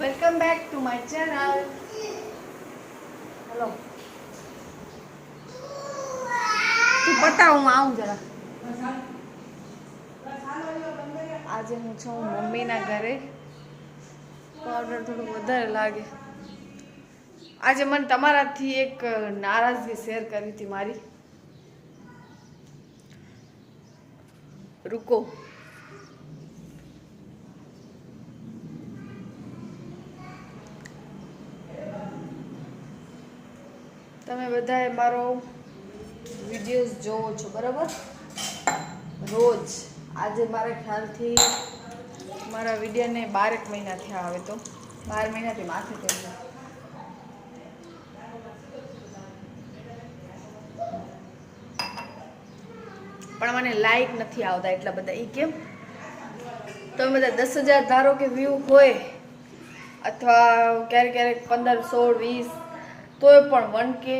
Welcome back to my channel hello તું બતાવ, હું આવું જરા. આજે હું છું મમ્મીના ઘરે. પાવડર થોડું વધારે લાગે. આજે મને તમારાથી એક નારાજગી શેર કરી હતી મારી. રૂકો. તમે બધાએ મારો વિડીયોઝ જોવો છો, બરાબર? રોજ. આજે મારા ખ્યાલથી મારા વિડીયાને બારેક મહિના થયા આવે તો. બાર મહિનાથી માથે થઈ પણ મને લાઈક નથી આવતા એટલા બધા. એ કેમ? તમે બધા દસ હજાર ધારો કે વ્યૂ હોય, અથવા ક્યારેક ક્યારેક પંદર, સોળ, વીસ તોય પણ વન કે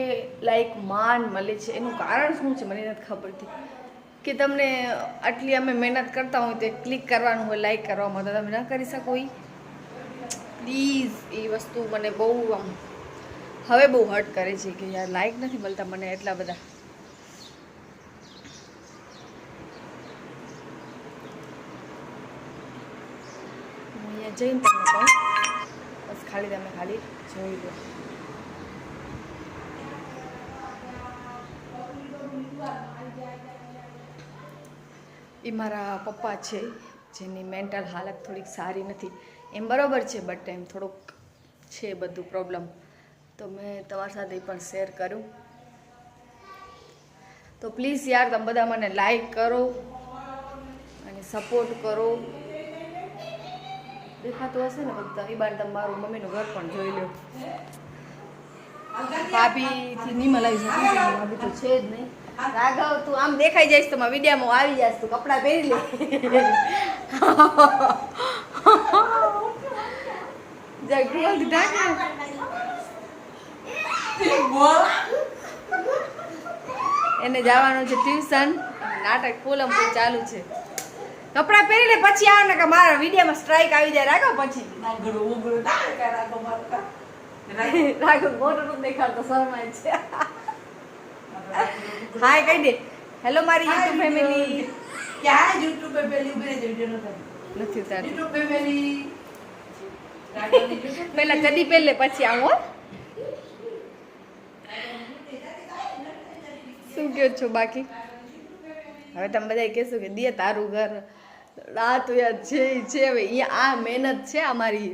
લાઈક માન મળે છે. એનું કારણ શું છે? મને નથી ખબર પડતી કે તમને આટલી અમે મહેનત કરતા હોય તો ક્લિક કરવાનું હોય લાઈક કરવામાં. તો તમે ન કરી શકો એ પ્લીઝ એ વસ્તુ મને બહુ આમ, હવે બહુ હર્ટ કરે છે કે યાર લાઈક નથી મળતા મને એટલા બધા. અહીંયા જઈને કહું. બસ ખાલી તમે ખાલી જોઈ લો. એ મારા પપ્પા છે, જેની મેન્ટલ હાલત થોડીક સારી નથી. એમ બરાબર છે બટ એમ થોડુંક છે બધું પ્રોબ્લેમ તો મેં તમારી સાથે પણ શેર કર્યું. તો પ્લીઝ યાર, તમે બધા મને લાઈક કરો અને સપોર્ટ કરો. દેખાતું હશે ને બધા? એ બાર, તમે મારું મમ્મીનું ઘર પણ જોઈ લો ભાભીથી નહીં મલાવી શકું ભાભી તો છે જ નહીં. રાઘવ તું આમ દેખાઈ જઈશ તો વિડીયામાં આવી જઈશ. તું કપડાં પહેરી લે. જગવાલ એને જવાનું છે ટ્યુશન. નાટક ફૂલમ પૂલ ચાલુ છે. કપડાં પહેરી લે પછી આવે ને કે મારા વિડીયામાં સ્ટ્રાઇક આવી જાય. રાઘવ પછી. રાઘવ મોટો દેખાડતો શરમાય છે. હાય કહી દે. હેલો મારી યુટ્યુબ ફેમિલી ક્યાં યુટ્યુબ ફેમિલી ઊભી રહેજો વિડિયો નથી ઉતાર યુટ્યુબ ફેમિલી પહેલા ચડી પહેલે પછી આવો શું કહો છો બાકી? હવે તમે બધા કહેશો કે દે તારું ઘર. રાત યાર છે છે હવે આ મહેનત છે અમારી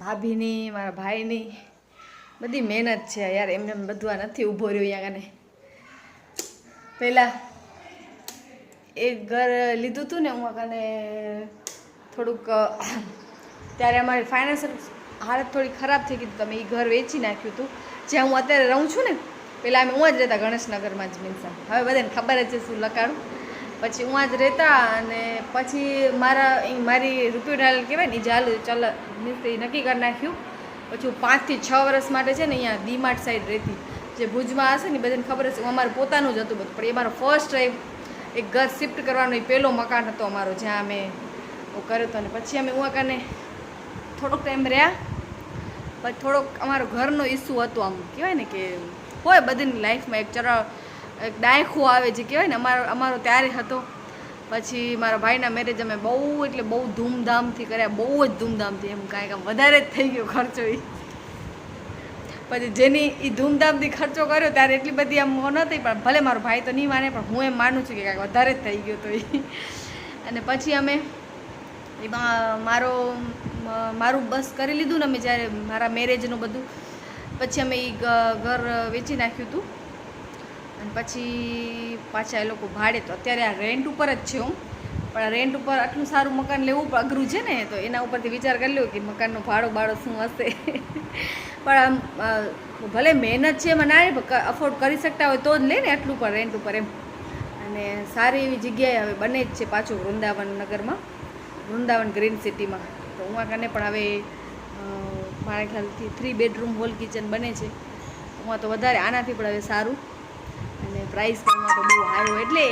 ભાભીની મારા ભાઈની. બધી મહેનત છે યાર, એમને એમ બધું આ નથી ઊભો રહ્યો અહીંયા કને પહેલાં એક ઘર લીધું હતું ને હું કને થોડુંક, ત્યારે અમારી ફાઇનાન્શિયલ હાલત થોડી ખરાબ થઈ ગઈ તમે એ ઘર વેચી નાખ્યું હતું. જ્યાં હું અત્યારે રહું છું ને, પહેલાં અમે હું જ રહેતા ગણેશનગરમાં જ મીન્સ હવે બધાને ખબર જ છે શું લખાડું પછી હું જ રહેતા અને પછી મારા મારી રૂપિયો ડાયલ કહેવાય ને, એ ચાલુ ચાલ મીન્સ એ નક્કી કરી નાખ્યું. પછી હું પાંચથી છ વર્ષ માટે છે ને અહીંયા ડીમાર્ટ સાઈડ રહેતી. જે ભુજમાં હશે ને બધાને ખબર હશે. અમારું પોતાનું જ હતું બધું. પણ એ મારો ફર્સ્ટ ટાઈમ એક ઘર શિફ્ટ કરવાનો એ પહેલો મકાન હતો અમારો, જ્યાં અમે હું કર્યો હતો. ને પછી અમે હું થોડોક ટાઈમ રહ્યા. પછી થોડોક અમારો ઘરનો ઇસ્યુ હતો આમ. કહેવાય ને કે હોય બધીની લાઈફમાં એક ચરા એક ડાયખો આવે જે કહેવાય ને, અમારો અમારો ત્યારે હતો. પછી મારા ભાઈના મેરેજ અમે બહુ એટલે બહુ ધૂમધામથી કર્યા, બહુ જ ધૂમધામથી એમ કાંઈક આમ વધારે જ થઈ ગયો ખર્ચો એ પછી જેની એ ધૂમધામથી ખર્ચો કર્યો ત્યારે એટલી બધી આમ નહોતી પણ ભલે મારો ભાઈ તો નહીં માને, પણ હું એમ માનું છું કે કાંઈક વધારે જ થઈ ગયો તો એ અને પછી અમે એમાં મારો, મારું બસ કરી લીધું ને અમે જ્યારે મારા મેરેજનું બધું, પછી અમે એ ઘર વેચી નાખ્યું હતું. અને પછી પાછા એ લોકો ભાડે તો અત્યારે આ રેન્ટ ઉપર જ છે હું. પણ રેન્ટ ઉપર આટલું સારું મકાન લેવું અઘરું છે ને, તો એના ઉપરથી વિચાર કરી લ્યો કે મકાનનો ભાડો બાળો શું હશે. પણ આમ ભલે મહેનત છે એમાં ના અફોર્ડ કરી શકતા હોય તો જ લે ને આટલું પણ રેન્ટ ઉપર એમ. અને સારી એવી જગ્યાએ હવે બને જ છે પાછું વૃંદાવન નગરમાં, વૃંદાવન ગ્રીન સિટીમાં તો હું કને પણ હવે મારા ખ્યાલથી થ્રી બેડરૂમ હોલ કિચન બને છે. હું તો વધારે આનાથી પણ હવે સારું. અને પ્રાઇસ પણ તો બહુ આવ્યો એટલે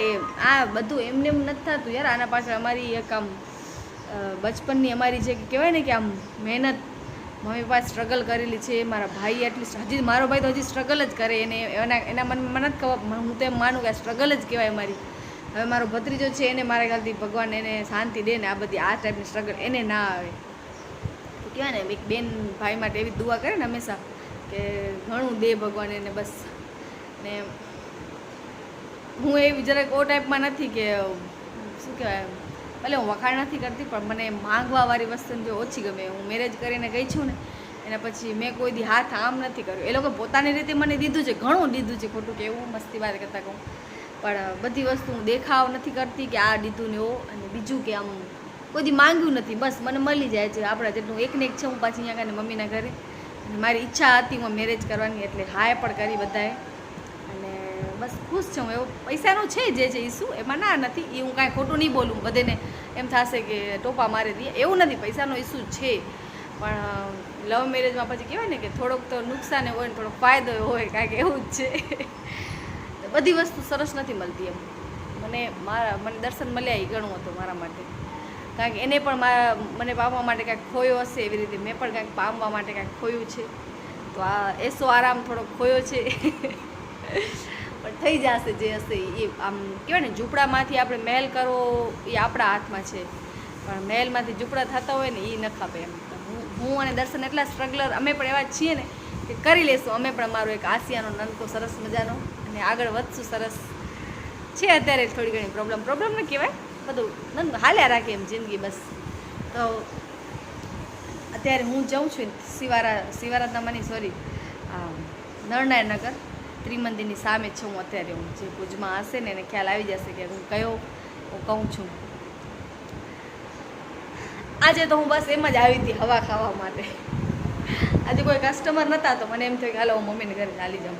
આ બધું એમને એમ નથી થતું યાર. આના પાછળ અમારી એક આમ બચપનની અમારી જે કહેવાય ને કે આમ મહેનત, મમ્મી પપ્પા સ્ટ્રગલ કરેલી છે. મારા ભાઈ એટલી હજી, મારો ભાઈ તો હજી સ્ટ્રગલ જ કરે. એને, એના એના મન નથી ખબર હું તો એમ માનું કે સ્ટ્રગલ જ કહેવાય મારી હવે મારો ભત્રીજો છે, એને મારા ખ્યાલથી ભગવાન એને શાંતિ દે ને આ બધી, આ ટાઈપની સ્ટ્રગલ એને ના આવે. તો કહેવાય ને, એક બેન ભાઈ માટે એવી દુઆ કરે ને હંમેશા કે ઘણું દે ભગવાન એને બસ. ને હું એવી જરાક ઓ ટાઈપમાં નથી કે, શું કહેવાય, ભલે હું વખાણ નથી કરતી, પણ મને માંગવાવાળી વસ્તુ જો ઓછી ગમે, હું મેરેજ કરીને ગઈ છું ને, એના પછી મેં કોઈ દી હાથ આમ નથી કર્યો. એ લોકો પોતાની રીતે મને દીધું છે, ઘણું દીધું છે, ખોટું કે એવું મસ્તી વાત કરતા કહું. પણ બધી વસ્તુ હું દેખાવ નથી કરતી કે આ દીધું ને એવો અને બીજું કે આમ. કોઈ માંગ્યું નથી, બસ મને મળી જાય છે, આપણા જેટલું એક ને એક છે, હું પાછી અહીંયા કાને મમ્મીના ઘરે. મારી ઈચ્છા હતી હું મેરેજ કરવાની, એટલે હાય પણ કરી બધાએ. અને બસ ખુશ છું. એવો પૈસાનું છે જે છે ઈસુ એમાં ના નથી. એ હું કાંઈ ખોટું નહીં બોલું. બધેને એમ થશે કે ટોપા મારી દઈએ. એવું નથી. પૈસાનો ઈસુ છે. પણ લવ મેરેજમાં પછી કહેવાય ને કે થોડોક તો નુકસાન હોય ને થોડોક ફાયદો હોય, કાંઈક એવું જ છે. બધી વસ્તુ સરસ નથી મળતી એમ. મને મારા, મને દર્શન મળ્યા એ ઘણું હતું મારા માટે. કારણ કે એને પણ મારા, મને પામવા માટે કાંઈક ખોયો હશે એવી રીતે. મેં પણ કાંઈક પામવા માટે કાંઈક ખોયું છે. તો આ એસો આરામ થોડોક ખોયો છે. પણ થઈ જશે જે હશે એ આમ કહેવાય ને, ઝૂંપડામાંથી આપણે મહેલ કરવો એ આપણા હાથમાં છે. પણ મહેલમાંથી ઝૂંપડા થતા હોય ને એ ન ખપે એમ. હું અને દર્શન એટલા સ્ટ્રગલર અમે પણ એવા છીએ ને કે કરી લેશું. અમે પણ મારો એક આસિયાનો નનકો સરસ મજાનો અને આગળ વધશું સરસ. છે અત્યારે થોડી ઘણી પ્રોબ્લેમ પ્રોબ્લેમ ન કહેવાય. બધું નંદ હાલ્યા રાખે એમ જિંદગી બસ. તો અત્યારે હું જાઉં છું શિવારા શિવારા તમારી સોરી નરનાયણ નગર. ત્રિમંદિરની સામે જ છું હું અત્યારે હું જે ભુજમાં હશે ને એને ખ્યાલ આવી જશે કે હું કયો હું કહું છું. આજે તો હું બસ એમ જ આવી હતી હવા ખાવા માટે. આજે કોઈ કસ્ટમર નહોતા તો મને એમ થયું કે હાલો હું મમ્મીને ઘરે ચાલી જાઉં.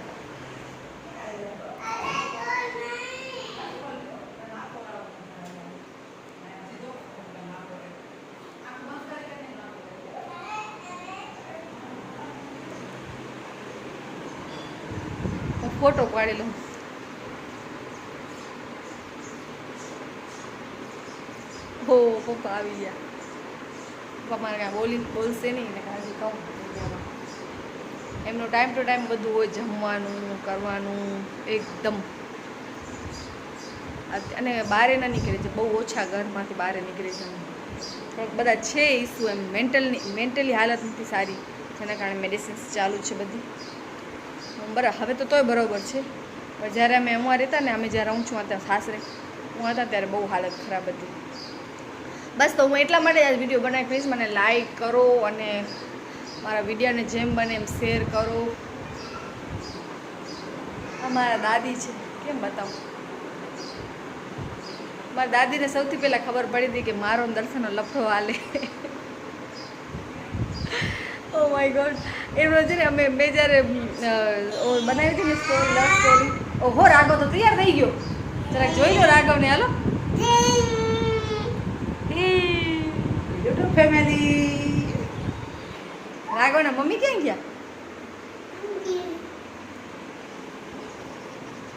ફોટો પાડી લઉં હો, પપ્પા આવી ગયા. પપ્પા મારે કાંઈ બોલી બોલશે નહીં ને કાંઈ કહું એમનો ટાઈમ ટુ ટાઈમ બધું હોય, જમવાનું, કરવાનું, એકદમ. અને બહારે ના નીકળે છે, બહુ ઓછા ઘરમાંથી બહાર નીકળે છે. થોડાક બધા છે ઇસ્યુ એમ મેન્ટલની મેન્ટલી હાલત નથી સારી. જેના કારણે મેડિસિન્સ ચાલુ છે બધી. બરાબર, હવે તો તોય બરાબર છે. પણ જ્યારે અમે હું રહેતા ને, અમે જ્યારે હું છું અત્યારે સાસરે. હું હતા ત્યારે બહુ હાલત ખરાબ હતી. બસ તો હું એટલા માટે આજ વીડિયો બનાવી પ્લીઝ મને લાઈક કરો અને મારા વિડીયોને જેમ બને એમ શેર કરો. આ મારા દાદી છે. કેમ બતાવું? મારા દાદીને સૌથી પહેલાં ખબર પડી હતી કે મારો દર્શનનો લફડો હાલે. ઓ માય ગોડ એમનો છે ને, અમે મેં જ્યારે બનાવી હતી ને સ્ટોરી લવ સ્ટોરી ઓહો, રાઘવ તો તૈયાર થઈ ગયો. જરાક જોઈ લો રાઘવને, હાલો. યુટ્યુબ ફેમિલી રાઘવના મમ્મી ક્યાં ગયા?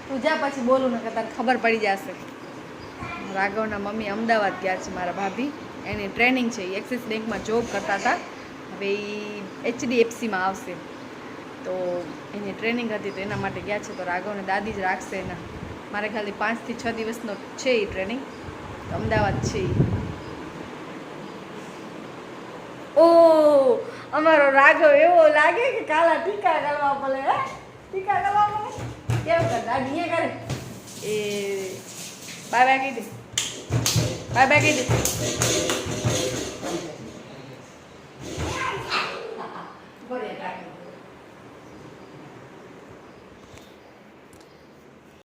તું જા પછી બોલું ને તને ખબર પડી જશે. રાઘવના મમ્મી અમદાવાદ ગયા છે મારા ભાભી. એની ટ્રેનિંગ છે એક્સિસ બેંકમાં જોબ કરતા હતા. હવે એ એચડીએફસીમાં આવશે. તો એની ટ્રેનિંગ હતી તો એના માટે ગયા છે. તો રાઘવને દાદી જ રાખશે એના. મારે ખાલી પાંચથી છ દિવસનો છે એ ટ્રેનિંગ અમદાવાદ છે. ઓ અમારો રાઘવ એવો લાગે કે કાલા ટીકા કરવા પડે હે? ટીકા કરવા પડે? કેમ કર? દાદી એ કરે. એ બાય બાય કહી દે. બાય બાય કહી દે.